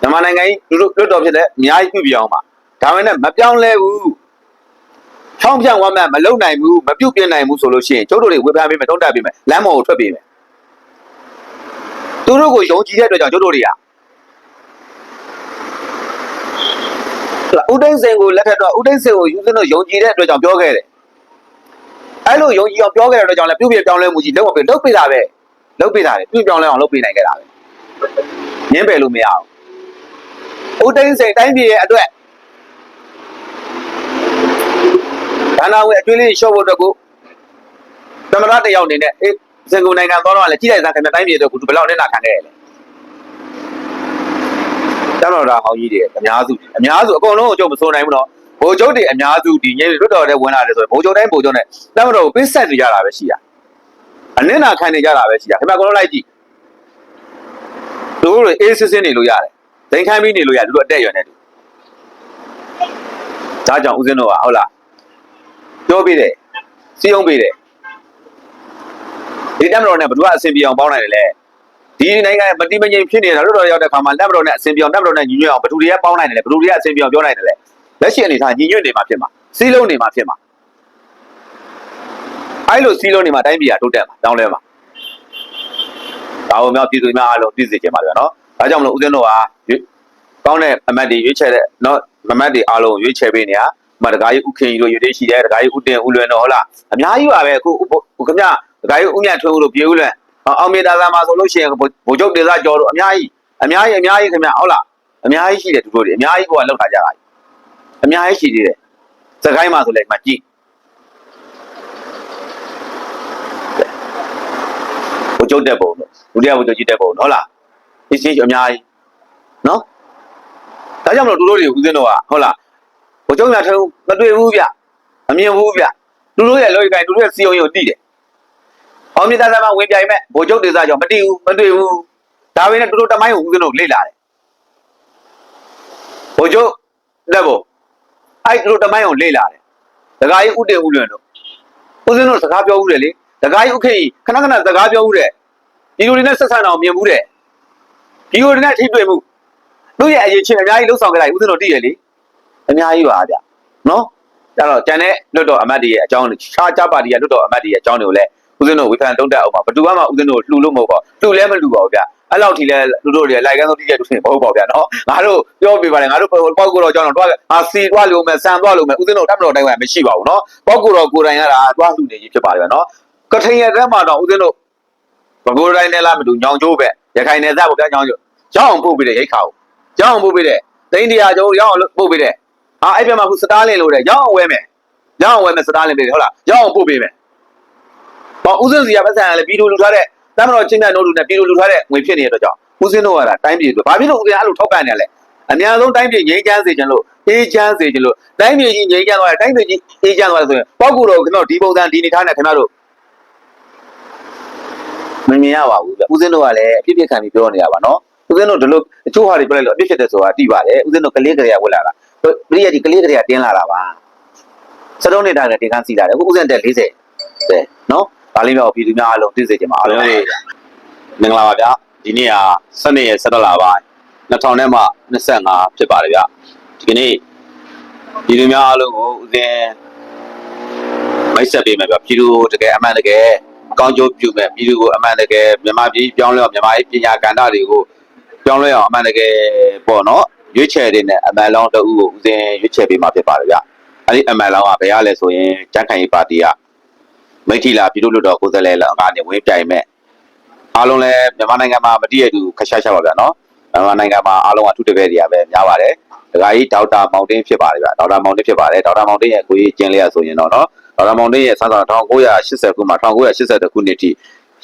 မြန်မာနိုင်ငံကြီးလူတို့လွတ်တော်ဖြစ်တဲ့အများကြီးပြုပြအောင်ပါဒါမှလည်းမပြောင်းလဲဘူးဖြောင်းဖြက်ဝမ်းမတ်မလုပ်နိုင်ဘူးမပြုတ်ပြနိုင်ဘူးဆိုလို့ရှိရင်ကျုပ်တို့တွေဝေဖန်ပေးမယ်တုံးတက်ပေးမယ်လမ်းမော်ကိုထွက်ပေးမယ်သူတို့ကိုယုံကြည်တဲ့အတွက်ကြောင့်ကျုပ်တို့တွေကဟုတ်လားဦးသိန်းစိန်ကိုလက်ထက်တော့ဦးသိန်းစိန်ကိုယူစင်းတို့ယုံကြည်တဲ့အတွက်ကြောင့်ပြောခဲ့တယ်အဲ့လိုယုံကြည်အောင်ပြောခဲ့တဲ့အတွက်ကြောင့်လည်းပြုပြပြောင်းလဲမှုကြီးလုံးဝပြလုပ်ပေးတာပဲ လုပ်ပေးတာလေပြုပြောင်းလဲအောင်လုပ်ပေးနိုင်ခဲ့တာပဲငင်းပယ်လို့မရအောင်ဦးသိန်းစိန်တိုင်းပြည်ရဲ့အတွက်ဒါနာဝင်အကျွေးလေးရှော့ဖို့အတွက်ကိုသမရတစ်ယောက်အနေနဲ့အေးစင်ကုန်နိုင်ငံသွားတော့လည်းကြည့်လိုက်စားခင်ဗျတိုင်းပြည်အတွက်ကိုဘယ်လောက်နဲ့နာခံခဲ့ရလဲတမတော်တာဟောင်းကြီးတွေအများစုအများစုအကုန်လုံးကိုကျုပ်မစိုးနိုင်ဘူးနော်ဘိုလ်ချုပ်တွေအများစုဒီညလွတ်တော်တဲ့ဝင်လာတယ်ဆိုရင်ဘိုလ်ချုပ်တိုင်းဘိုလ်ချုပ်နဲ့တမတော်ကိုပေးဆက်နေကြတာပဲရှိတာ အနစ်နာခံနေကြတာပဲရှိတာခင်ဗျာကတော့လိုက်ကြည့်သူတို့တွေအေးစစ်စစ်နေလို့ရတယ်ဒိန်ခိုင်းပြီးနေလို့ရတယ်သူတို့အတက်ရွယ်နေတယ်ဒါကြောင့်ဦးဇင်းတို့ကဟုတ်လားပြောပေးတယ်စီယုံပေးတယ်ဒီတမတော်နဲ့ဘယ်သူကအဆင်ပြေအောင်ပေါင်းနိုင်တယ်လဲဒီနိုင်ငံမတိမငြိမ်ဖြစ်နေတာလွတ်တော်ရောက်တဲ့ခါမှာတပ်မတော်နဲ့အစဉ်ပြောင်းတပ်မတော်နဲ့ညီညွတ်အောင်ဘယ်သူတွေကပေါင်းနိုင်တယ်လဲဘယ်သူတွေကအစဉ်ပြောင်းပြောနိုင်တယ်လဲလက်ရှိအနေထားညီညွတ်နေမှာဖြစ်မှာစီးလုံးနေမှာဖြစ်မှာ အဲ့လိုစီးလုံးနေမှာတိုင်းပြည်ကတိုးတက်မှာတောင်းလဲမှာဒါကိုများပြည်သူများအားလုံးသိစေချင်ပါဗျာနော်ဒါကြောင့်မလို့ဦးဇင်းတို့ဟာရွေးကောင်းတဲ့အမတ်တွေရွေးချယ်တဲ့နော်မမတ်တွေအားလုံးရွေးချယ်ပေးနေရမတကားကြီးဥခင်ကြီးတို့ရွေးသေးရှိတယ်တကားကြီးဥတင်ဥလွင်တို့ဟုတ်လားအများကြီးပါပဲအခုဟိုခင်ဗျတကားကြီးဥမြတ်ထွန်းဦးတို့ပြေဦးလွင်အောင်မေတာသာမှာဆိုလို့ရှိရင်ဗိုလ်ချုပ်ဒေသကျော်တို့အများကြီးအများကြီးအများကြီးခင်ဗျဟုတ်လားအများကြီးရှိတယ်သူတို့တွေအများကြီးကိုကလောက်ထားကြတာအများကြီးရှိသေးတယ်စကိုင်းမှာဆိုလည်းမှကြည့် ဘုချုပ်တက်ပုံတို့ဒုတိယဘုချုပ်ကြီးတက်ပုံတို့ဟုတ်လားအစ်ချင်းအများကြီးနော်ဒါကြောင့်မလို့သူတို့တွေဦးစင်းတို့ကဟုတ်လားဘုချုပ်များထုံးမတွေ့ဘူးဗျအမြင်ဘူးဗျသူတို့ရဲ့လောကီကိုင်သူတို့ရဲ့စီယုံယုံတည်တယ်အောင်မြတ်သားမှာဝင်ပြိုင်မဲ့ဘုချုပ်ဒေသကြောင့်မတည်ဘူးမတွေ့ဘူးဒါပေမဲ့သူတို့တမိုင်းကိုဦးစင်းတို့လေ့လာတယ်ဘုချုပ်တက်ပုံအဲ့သူတို့တမိုင်းကိုလေ့လာတယ်ဒကာကြီးဥတည်ဥလွင်တို့ဦးစင်းတို့စကားပြောဦးတယ်လေဒကာကြီးဥခေကြီးခဏခဏစကားပြောဦးတယ် ဒီလိုတွေနဲ့ဆက်ဆံအောင်မြင်ဘူးတဲ့ဒီလိုတွေနဲ့ထိတွေ့မှုတို့ရဲ့အရေးချင်းအများကြီးလှုပ်ဆောင်ကြလိုက်ဦးစင်းတို့တည်ရလေအများကြီးပါဗျနော်အဲ့တော့ကျန်တဲ့လွတ်တော်အမတ်တွေရဲ့အကြောင်းတွေခြားခြားပါတီရဲ့လွတ်တော်အမတ်တွေရဲ့အကြောင်းတွေကိုလည်းဦးစင်းတို့ဝေဖန်တုံးတက်အောင်ပါဘယ်သူမှဦးစင်းတို့လှူလို့မဟုတ်ပါလှူလဲမလှူပါဘူးဗျအဲ့လောက်ထိလဲလူတို့တွေလိုက်ကန်းဆုံးတိကျတူနေမဟုတ်ပါဗျနော်ငါတို့ပြောပြပါလေငါတို့ပေါက်ကိုတော့အကြောင်းတော့တွားငါစီတွားလို့မယ်ဆန်တွားလို့မယ်ဦးစင်းတို့တတ်မတော်တိုင်းဝယ်မရှိပါဘူးနော်ပေါက်ကိုတော့ကိုယ်တိုင်ရတာတွားလှူနေကြီးဖြစ်ပါတယ်ဗျနော်ကထိန်ရဲ့ထဲမှာတော့ဦးစင်းတို့ ဘကိုယ်တိုင်းနဲ့လားမတူညောင်ကျိုးပဲရခိုင်နယ်စပ်ပေါ့ဗျာညောင်ကျိုးရောင်းအောင်ပို့ပြီးတဲ့ရိတ်ခါကိုရောင်းအောင်ပို့ပြီးတဲ့တိန်တရာကျိုးရောင်းအောင်ပို့ပြီးတဲ့ဟာအဲ့ပြမှာခုစတားလင်လို့တဲ့ရောင်းအောင်ဝဲမယ်ရောင်းအောင်ဝဲမယ်စတားလင်ပေးတယ်ဟုတ်လားရောင်းအောင်ပို့ပေးမယ်ပေါ့ဦးစင်းစီကပတ်စံကလည်းပြည်သူလူထားတဲ့တမတော်ချင်းတဲ့နိုးလူနဲ့ပြည်သူလူထားတဲ့ငွေဖြစ်နေတဲ့အတွက်ကြောင့်ဦးစင်းတို့ကတိုင်းပြည်အတွက်ဘာဖြစ်လို့ဦးစင်းအဲ့လိုထောက်ပံ့နေလဲအများဆုံးတိုင်းပြည်ငြိမ်းချမ်းစေချင်လို့အေးချမ်းစေချင်လို့တိုင်းပြည်ကြီးငြိမ်းချမ်းသွားတယ်တိုင်းပြည်ကြီးအေးချမ်းသွားတယ်ဆိုရင်ပေါ့ကူတော့ခင်ဗျတို့ဒီပုံစံဒီနေထားနဲ့ခင်ဗျတို့ မမြင်ရပါဘူးဗျဦးစင်းတို့ကလည်းအပြစ်ပြစ်ခံပြီးပြောနေတာပါနော်ဦးစင်းတို့ဒီလိုအချို့ဟာတွေပြောလိုက်လို့အပြစ်ဖြစ်တယ်ဆိုတာသိပါတယ်ဦးစင်းတို့ကလေးကလေးကဝက်လာတာပြည့်ရဒီကလေးကလေးကတင်းလာတာပါစတုံးနေတာလည်းတင်ကန်းစီလာတယ်အခုဦးစင်းတက်40တဲ့နော်ဒါလေးမျိုးပြည်သူများအလုံးသိစေချင်ပါအားလုံးလေးမင်္ဂလာပါဗျာဒီနေ့က7ရက်17လပိုင်း2000နဲ့မှ25ဖြစ်ပါတယ်ဗျဒီကနေ့ပြည်သူများအလုံးကိုဦးစင်းမိတ်ဆက်ပေးမယ်ဗျပြည်သူကိုတကယ်အမှန်တကယ်အ ကောင်းကျိုးပြုမယ်ပြည်သူကိုအမှန်တကယ်မြန်မာပြည်ပြောင်းလဲအောင်မြန်မာပြည်ပညာကဏ္ဍတွေကိုပြောင်းလဲအောင်အမှန်တကယ်ပေါ့နော်ရွေးချယ်တဲ့နဲ့အမှန်လောင်းတအူးကိုဦးစင်းရွေးချယ်ပေးမှာဖြစ်ပါတယ်ဗျအဲ့ဒီအမှန်လောင်းကဘယ်ရလဲဆိုရင်ကြံ့ခိုင်ရေးပါတီကမိထီလာပြည်သူ့လွှတ်တော်ကိုယ်စားလှယ်လောင်းကနေဝင်ပြိုင်မဲ့အားလုံးလည်းမြန်မာနိုင်ငံမှာမတည့်ရတူခက်ရှားရှားပါဗျာနော်မြန်မာနိုင်ငံမှာအားလုံးကသူတပည့်တွေကပဲများပါတယ်ဒကာကြီးဒေါက်တာမောင်တင်းဖြစ်ပါတယ်ဗျဒေါက်တာမောင်တင်းဖြစ်ပါတယ်ဒေါက်တာမောင်တင်းရဲ့ကိုကြီးကျင်းလေးရဆိုရင်တော့နော် ဒေါက်တာမောင်တင်းရဲ့စမ်းဆောင်1980ခုမှ1982ခုနှစ်ထိ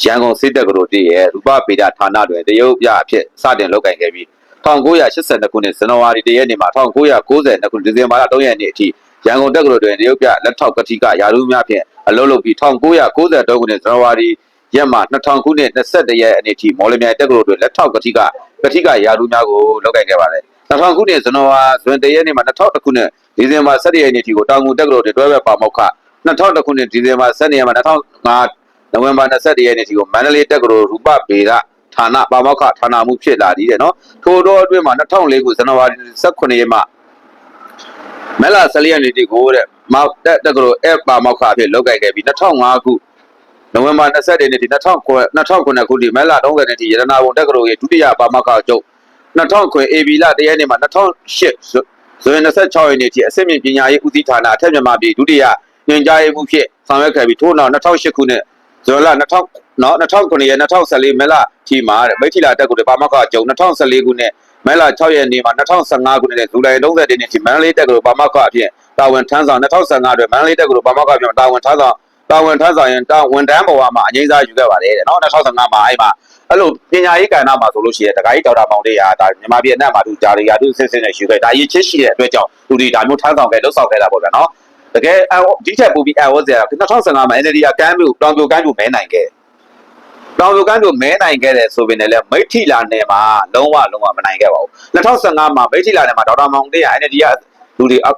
ရန်ကုန်စစ်တပ်ကတော်တည်းရဲ့ရူပဗေဒဌာနတွင်တရုတ်ပြအဖြစ်စတင်လုပ်ကင်ခဲ့ပြီး1982ခုနှစ်ဇန်နဝါရီ1ရက်နေ့မှ1992ခုဒီဇင်ဘာလ3ရက်နေ့အထိရန်ကုန်တက္ကသိုလ်တွင်တရုတ်ပြလက်ထောက်ကတိကယာရုများဖြင့်အလုပ်လုပ်ပြီး1993ခုနှစ်ဇန်နဝါရီရက်မှ2000ခုနှစ်21ရက်နေ့ထိမော်လမြိုင်တက္ကသိုလ်တွင်လက်ထောက်ကတိကကတိကယာရုများကိုလုပ်ကင်ခဲ့ပါတယ်2000ခုနှစ်ဇန်နဝါရီဇွန်1ရက်နေ့မှ2000ခုနှစ်ဒီဇင်ဘာ17ရက်နေ့ထိကိုတောင်ငူတက္ကသိုလ်တွင်တွဲဘက်ပါမောက္ခ 2000ခုနှစ်ဒီဇင်ဘာ12ရက်မှ2005နိုဝင်ဘာ21ရက်နေ့ထိကိုမန္တလေးတက္ကသိုလ်ရူပဗေဒဌာနပါမောက္ခဌာနမှုဖြစ်လာသည်တဲ့နော်ထိုတော့အတွင်းမှာ2004ခုဇန်နဝါရီ18ရက်မှမက်လာ14ရက်နေ့တိကိုတဲ့မောက်တက်တက္ကသိုလ်အပါမောက္ခအဖြစ်လုပ်ကိုင်ခဲ့ပြီး2005ခုနိုဝင်ဘာ20ရက်နေ့ထိ2009 2009ခုဒီမက်လာ30ရက်နေ့ထိရတနာဘုံတက္ကသိုလ်ရဲ့ဒုတိယပါမောက္ခချုပ်2009 AB လတရက်နေ့မှာ2008ဇွန်26ရက်နေ့ထိအစစ်မြင့်ပညာရေးဦးစီးဌာနအထက်မြန်မာပြည်ဒုတိယ ညွှန်ကြားရေးမှူးဖြစ်ဆောင်ရွက်ခဲ့ပြီးထို့နောက်2008ခုနှစ်ဇွန်လ2000နော်2009ရက်2014မဲလထိမှာတဲ့မိထီလာတက်ကိုပါမောက္ခချုပ်2014ခုနှစ်မဲလ6ရက်နေ့မှာ2015ခုနှစ်နဲ့ဇူလိုင်30ရက်နေ့ထိမန္တလေးတက်ကိုပါမောက္ခအဖြစ်တာဝန်ထမ်းဆောင်2015အတွက်မန္တလေးတက်ကိုပါမောက္ခအဖြစ်တာဝန်ထမ်းဆောင်တာဝန်ထမ်းဆောင်ရင်တာဝန်တန်းဘဝမှာအငိမ့်စားယူခဲ့ပါတယ်တဲ့နော်2015မှာအဲ့မှာအဲ့လိုပညာရေးကဏ္ဍမှာဆိုလို့ရှိရင်တခါကြီးဒေါက်တာမောင်လေးရာဒါမြန်မာပြည်အနှံ့မှာသူဂျာရီယာသူစစ်စစ်နဲ့ယူခဲ့ဒါရေးချစ်ရှိတဲ့အတွက်ကြောင့်သူဒီဒါမျိုးထမ်းဆောင်ခဲ့လှုပ်ဆောင်ခဲ့တာပေါ့ဗျာနော် တကယ်ဒီချက်ပူပြီးအဝတ်စရာ2015မှာ NLD ကကမ်းပြူတောင်ပြူကမ်းပြူမဲနိုင်ခဲ့တောင်ပြူကမ်းပြူမဲနိုင်ခဲ့တယ်ဆိုပေမဲ့လည်းမိထီလာနယ်မှာလုံးဝလုံးဝမနိုင်ခဲ့ပါဘူး2015မှာမိထီလာနယ်မှာဒေါက်တာမောင်လေးက NLD ကလူတွေဒါ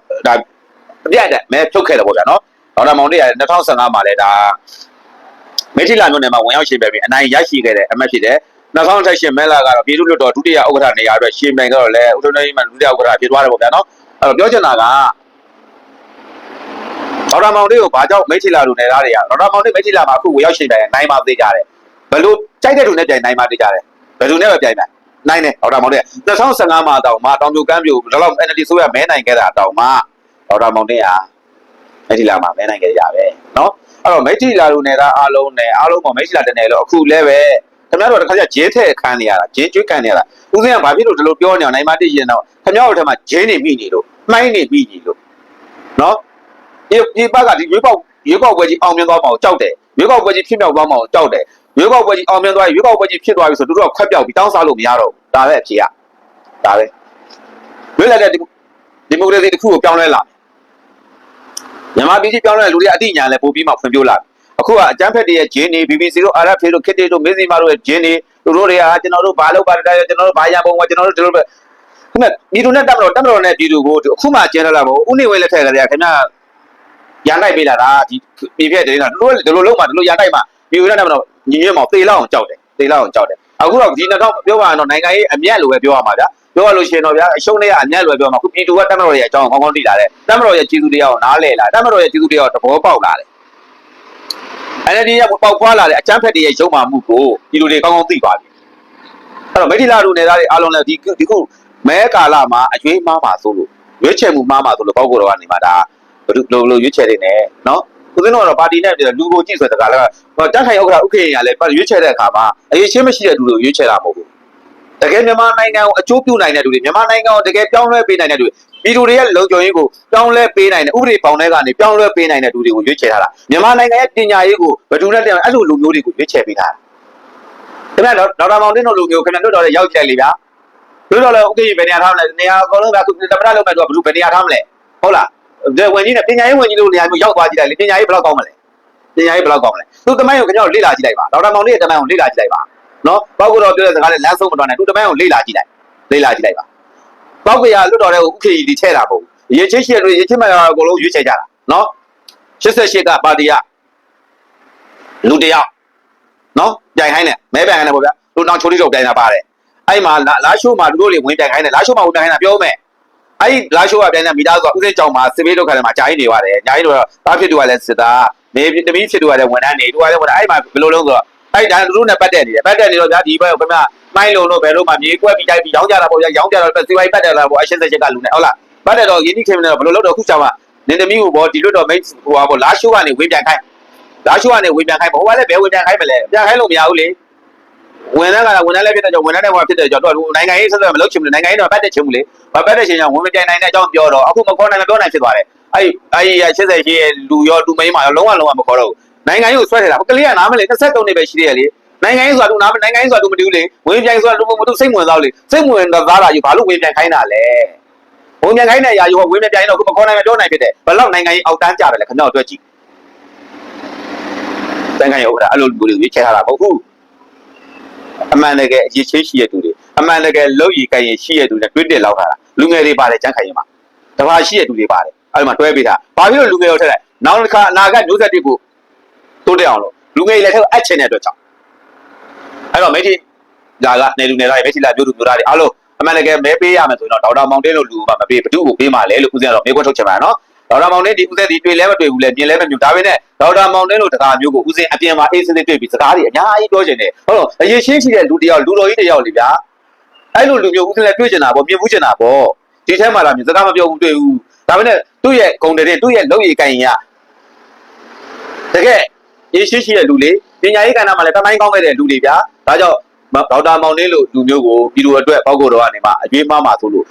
အပြတ်တဲ့မဲဖြုတ်ခဲ့တယ်ပေါ့ဗျာနော်ဒေါက်တာမောင်လေးက2015မှာလည်းဒါမိထီလာမြို့နယ်မှာဝင်ရောက်ရှင်ပြပြီးအနိုင်ရရှိခဲ့တဲ့အမတ်ဖြစ်တယ်2018မဲလာကတော့ပြည်သူ့လွှတ်တော်ဒုတိယဥက္ကဋ္ဌနေရာအတွက်ရှင်ပြိုင်တော့လဲဦးထွန်းနေမှဒုတိယဥက္ကဋ္ဌဖြစ်သွားတယ်ပေါ့ဗျာနော်အဲ့တော့ပြောချင်တာက ဒေါက်တာမောင်လေးကိုဘာကြောင့်မိထီလာလူနယ်သားတွေကဒေါက်တာမောင်လေးမိထီလာမှာအခုဝင်ရောက်ရှင်ပြိုင်နိုင်မှသိကြတယ် ဘယ်လိုကြိုက်တဲ့သူနဲ့ပြိုင်နိုင်မှတည်ကြတယ်ဘယ်သူနဲ့ပဲပြိုင်နိုင်နိုင်တယ်ဒေါက်တာမောင်တင်2015မှာတောင်မှတောင်ပြိုကမ်းပြိုဒါတော့ NLD ဆိုရမဲနိုင်ခဲ့တာတောင်မှဒေါက်တာမောင်တင်ဟာမိထီလာမှာမဲနိုင်ခဲ့ကြပဲเนาะအဲ့တော့မိထီလာလူနေတာအားလုံးနဲ့အားလုံးပေါ့မိထီလာတနေလို့အခုလည်းပဲခင်ဗျားတို့တစ်ခါကျဂျင်းထဲခံနေရတာဂျင်းကျွေးခံနေရတာဦးစင်းကဘာဖြစ်လို့ဒီလိုပြောနေအောင်နိုင်မတည်ရင်တော့ခင်ဗျားတို့ထဲမှာဂျင်းနေမိနေလို့မှိုင်းနေမိနေလို့เนาะ ဒီဒီဘက်ကဒီရွေးပေါက်ရွေးပေါက်ပွဲကြီးအောင်မြင်သွားမှာကိုကြောက်တယ်ရွေးပေါက်ပွဲကြီးဖြစ်မြောက်သွားမှာကိုကြောက်တယ်ရွေးကောက်ပွဲကြီးအောင်မြင်သွားပြီရွေးကောက်ပွဲကြီးဖြစ်သွားပြီဆိုတော့သူတို့ကခွက်ပြောက်ပြီးတောင်းစားလို့မရတော့ဘူးဒါပဲအဖြေကဒါပဲလွတ်လပ်တဲ့ဒီဒီမိုကရေစီတစ်ခုကိုပြောင်းလဲလာမြန်မာပြည်ကြီးပြောင်းလဲတဲ့လူတွေအတိညာလဲပို့ပြီးမှဖွံ့ဖြိုးလာပြီအခုကအကျန်းဖက်တွေရဲ့ဂျင်းတွေ BBC တို့ RFA တို့ခစ်တေတို့မေဇီမာတို့ရဲ့ဂျင်းတွေသူတို့တွေကကျွန်တော်တို့ဘာလုပ်ပါတည်းကျွန်တော်တို့ဘာရပုံကကျွန်တော်တို့ဒီလိုပဲခင်ဗျပြည်သူနဲ့တက်မတော်တက်မတော်နဲ့ပြည်သူကိုအခုမှကျင်းရလာပါဦးဥနေဝဲလက်ထက်ကလေးကခင်ဗျ ရန်တိုက်ပေးလာတာဒီပြည်ဖြတ်တယ်ကတို့ဒီလိုလုံးမှဒီလိုရန်တိုက်မှပြည်သူနဲ့တက်မတော်ညီညွတ်မှသေလောက်အောင်ကြောက်တယ်သေလောက်အောင်ကြောက်တယ်အခုတော့ဒီ2000ပြောပါတော့နိုင်ငံရေးအမျက်လိုပဲပြောရမှာဗျာပြောရလို့ရှိရင်တော့ဗျာအရှုံးတွေကအမျက်လိုပဲပြောမှာခုပြည်သူကတက်မတော်ရဲ့အကြောင်းကောင်းကောင်းသိလာတယ်တက်မတော်ရဲ့ကျေးဇူးတရားကိုနားလည်လာတက်မတော်ရဲ့ကျေးဇူးတရားကိုသဘောပေါက်လာတယ်အဲ့ဒီရဲ့ပေါက်ဖွာလာတဲ့အချမ်းဖက်တွေရဲ့ရုံမှမှုကိုဒီလူတွေကောင်းကောင်းသိပါပြီအဲ့တော့မိထီလာလူနယ်သားတွေအားလုံးလည်းဒီဒီခုမဲကာလမှာအရွေးမှားပါဆိုလို့ရွေးချယ်မှုမှားပါဆိုလို့ပေါက်ကိုတော့ကနေမှာဒါ ဘယ်လိုလိုရွေးချယ်နေတယ်နော်ဦးဇင်းတို့ကတော့ပါတီနဲ့လူကိုကြည့်ဆိုတဲ့စကားလည်းတက်ခိုင်ဥက္ကဋ္ဌဥက္ကဋ္ဌရလည်းရွေးချယ်တဲ့အခါမှာအရေးချင်းမရှိတဲ့လူတွေကိုရွေးချယ်တာမဟုတ်ဘူးတကယ်မြန်မာနိုင်ငံကိုအကျိုးပြုနိုင်တဲ့လူတွေမြန်မာနိုင်ငံကိုတကယ်ပြောင်းလဲပေးနိုင်တဲ့လူတွေပြည်သူတွေရဲ့လုံခြုံရေးကိုပြောင်းလဲပေးနိုင်တဲ့ဥပဒေပေါင်းတဲ့ကနေပြောင်းလဲပေးနိုင်တဲ့လူတွေကိုရွေးချယ်ထားတာမြန်မာနိုင်ငံရဲ့ပညာရေးကိုဘယ်သူနဲ့တည်းအဲ့လိုလူမျိုးတွေကိုရွေးချယ်ပေးထားတာခင်ဗျာဒေါက်တာမောင်တင်းတို့လူမျိုးခင်ဗျာတို့တော်လည်းရောက်ကြလေဗျာတို့တော်လည်းဥက္ကဋ္ဌဘယ်နေရာထားမလဲနေရာအကုန်လုံးကအခုသမ္မတလုပ်မဲ့သူကဘယ်သူဘယ်နေရာထားမလဲဟုတ်လား ဒီဝင်ကြီးနဲ့ပညာရေးဝင်ကြီးလို့နေရာမျိုးရောက်သွားကြည့်လိုက်လေပညာရေးဘယ်လောက်ကောင်းမလဲပညာရေးဘယ်လောက်ကောင်းမလဲသူတမိုင်းကိုခင်ဗျားတို့လေ့လာကြည့်လိုက်ပါဒေါက်တာမောင်တင်းရဲ့တမိုင်းကိုလေ့လာကြည့်လိုက်ပါနော်ပောက်ကတော့ပြောတဲ့စကားနဲ့လမ်းဆုံးမတော်နဲ့သူတမိုင်းကိုလေ့လာကြည့်လိုက်လေ့လာကြည့်လိုက်ပါပောက်ကရလွတ်တော်တဲ့ကိုဥက္ကဋ္ဌကြီးချဲ့တာပေါ့ရေချင်းရှိတဲ့ရေချင်းမရအကုန်လုံးရွေးချယ်ကြတာနော်88ကပါတီကလူတယောက်နော်ပြိုင်ခိုင်းတယ်မဲပြိုင်ခိုင်းတယ်ပေါ့ဗျာလူတောင်ချိုးလေးတော့ပြိုင်တာပါတယ်အဲ့မှာလာရှိုးမှာလူတို့တွေဝင်ပြိုင်ခိုင်းတယ်လာရှိုးမှာဝင်ပြိုင်ခိုင်းတာပြောမယ် အဲ့လာရှိုးကပြိုင်တဲ့မိသားစုကဥစဉ်ကြောင်မှာစစ်ဘေးဒုက္ခတွေမှာဂျာကြီးနေပါတယ်ဂျာကြီးတော့တားဖြစ်သူကလည်းစစ်သားနေတမီးဖြစ်သူကလည်းဝန်ထမ်းနေသူကလည်းဝန်ထမ်းအဲ့မှာဘယ်လိုလုံးဆိုတော့အဲ့ဒါလူတို့နဲ့ပတ်သက်နေတယ်ပတ်သက်နေတော့ဗျာဒီဘက်ကခင်ဗျမိုင်းလုံးတို့ဘယ်လိုမှမြေကွက်ပြီးတိုက်ပြီးရောင်းကြတာပေါ့ဗျာရောင်းကြတော့စီဝိုင်းပတ်တယ်လားပေါ့အရှင်းစချက်ကလူနဲ့ဟုတ်လားပတ်တယ်တော့ယင်းဒီခင်မနဲ့ဘယ်လိုလုပ်တော့ခုချောင်းကနင်တမီးကိုပေါ့ဒီလွတ်တော့မိတ်ဟိုပါပေါ့လာရှိုးကနေဝင်ပြန်ခိုင်းလာရှိုးကနေဝင်ပြန်ခိုင်းပေါ့ဟိုကလည်းဘယ်ဝင်ပြန်ခိုင်းမလဲပြန်ခိုင်းလို့မရဘူးလေ ဝန်ထမ်းကလည်းဝန်ထမ်းလည်းဖြစ်တဲ့ကြောင့်ဝန်ထမ်းလည်းဟိုဖြစ်တဲ့ကြောင့်တော့နိုင်ငံရေးဆက်ဆက်မလုပ်ချင်ဘူးနိုင်ငံရေးတော့ပတ်သက်ချင်ဘူးလေဘာပတ်သက်ချင်ကြောင့်ဝင်မပြန်နိုင်တဲ့အကြောင်းပြောတော့အခုမခေါ်နိုင်မပြောနိုင်ဖြစ်သွားတယ်အဲ့အဲ့88ရဲ့လူရောလူမိန်းမရောလုံးဝလုံးဝမခေါ်တော့ဘူးနိုင်ငံရေးကိုဆွဲထည့်တာဟိုကလေးကနားမလဲ23နှစ်ပဲရှိသေးတယ်လေနိုင်ငံရေးဆိုတာသူနားနိုင်ငံရေးဆိုတာသူမတူဘူးလေဝင်ပြန်ဆိုတာသူမတူစိတ်ဝင်စားလေစိတ်ဝင်သားတာယူဘာလို့ဝင်ပြန်ခိုင်းတာလဲဝင်ပြန်ခိုင်းတဲ့အရာယူဝင်ပြန်ရင်တော့မခေါ်နိုင်မပြောနိုင်ဖြစ်တယ်ဘယ်လောက်နိုင်ငံရေးအောက်တန်းကြတယ်လဲခင်ဗျားတို့တွေ့ကြည့်တန်ခိုင်ရောအဲ့လိုလူတွေရွေးချယ်ထားတာမဟုတ်ဘူး အမှန်တကယ်အရေးချင်းရှိရတူတွေအမှန်တကယ်လုံရီကိုင်ရင်ရှိရတူနဲ့တွေ့တက်လောက်ထားတာလူငယ်တွေပါတယ်ကြမ်းခိုင်ရင်မှာတဘာရှိရတူတွေပါတယ်အဲ့မှာတွဲပေးတာဘာဖြစ်လို့လူငယ်ရောထက်လဲနောက်တစ်ခါအနာဂတ်မျိုးဆက်တွေကိုတိုးတက်အောင်လို့လူငယ်တွေလည်းထက်အပ်ချင်တဲ့အတွက်ကြောင့်အဲ့တော့မိတိလာကနေလူနယ်သားမိတိလာမျိုးလူမျိုးသားတွေအားလုံးအမှန်တကယ်မဲပေးရမယ်ဆိုရင်တော့ဒေါက်တာမောင်တင်းလို့လူကမပေးဘသူ့ကိုပေးမှလဲလို့ဦးစင်းကတော့မေးခွန်းထုတ်ချင်ပါနော် ဒေါက်တာမောင်တင်းဒီဦးစင်းဒီတွေ့လဲမတွေ့ဘူးလဲမြင်လဲမမြင်ဒါပေမဲ့ဒေါက်တာမောင်တင်းလို့တကားမျိုးကိုဦးစင်းအပြင်မှာအေးစင်းလေးတွေ့ပြီးစကားတွေအများကြီးပြောချင်တယ်ဟုတ်တော့အရေးချင်းရှိတဲ့လူတယောက်လူတော်ကြီးတယောက်လေဗျာအဲ့လိုလူမျိုးဦးစင်းလည်းတွေ့ချင်တာပေါ့မြင်ဘူးချင်တာပေါ့ဒီထဲမှာလာမြင်စကားမပြောဘူးတွေ့ဘူးဒါပေမဲ့သူ့ရဲ့ဂုံတဲ့သူ့ရဲ့လုံရည်ကိုင်ရင်ကတကယ်ရေးရှိရှိတဲ့လူလေပညာရေးကဏ္ဍမှာလည်းတမိုင်းကောင်းခဲ့တဲ့လူတွေဗျာဒါကြောင့်ဒေါက်တာမောင်တင်းလို့လူမျိုးကိုပြည်သူအတွက်ပောက်ကိုတော့ကနေမှအကျွေးမမှာဆိုလို့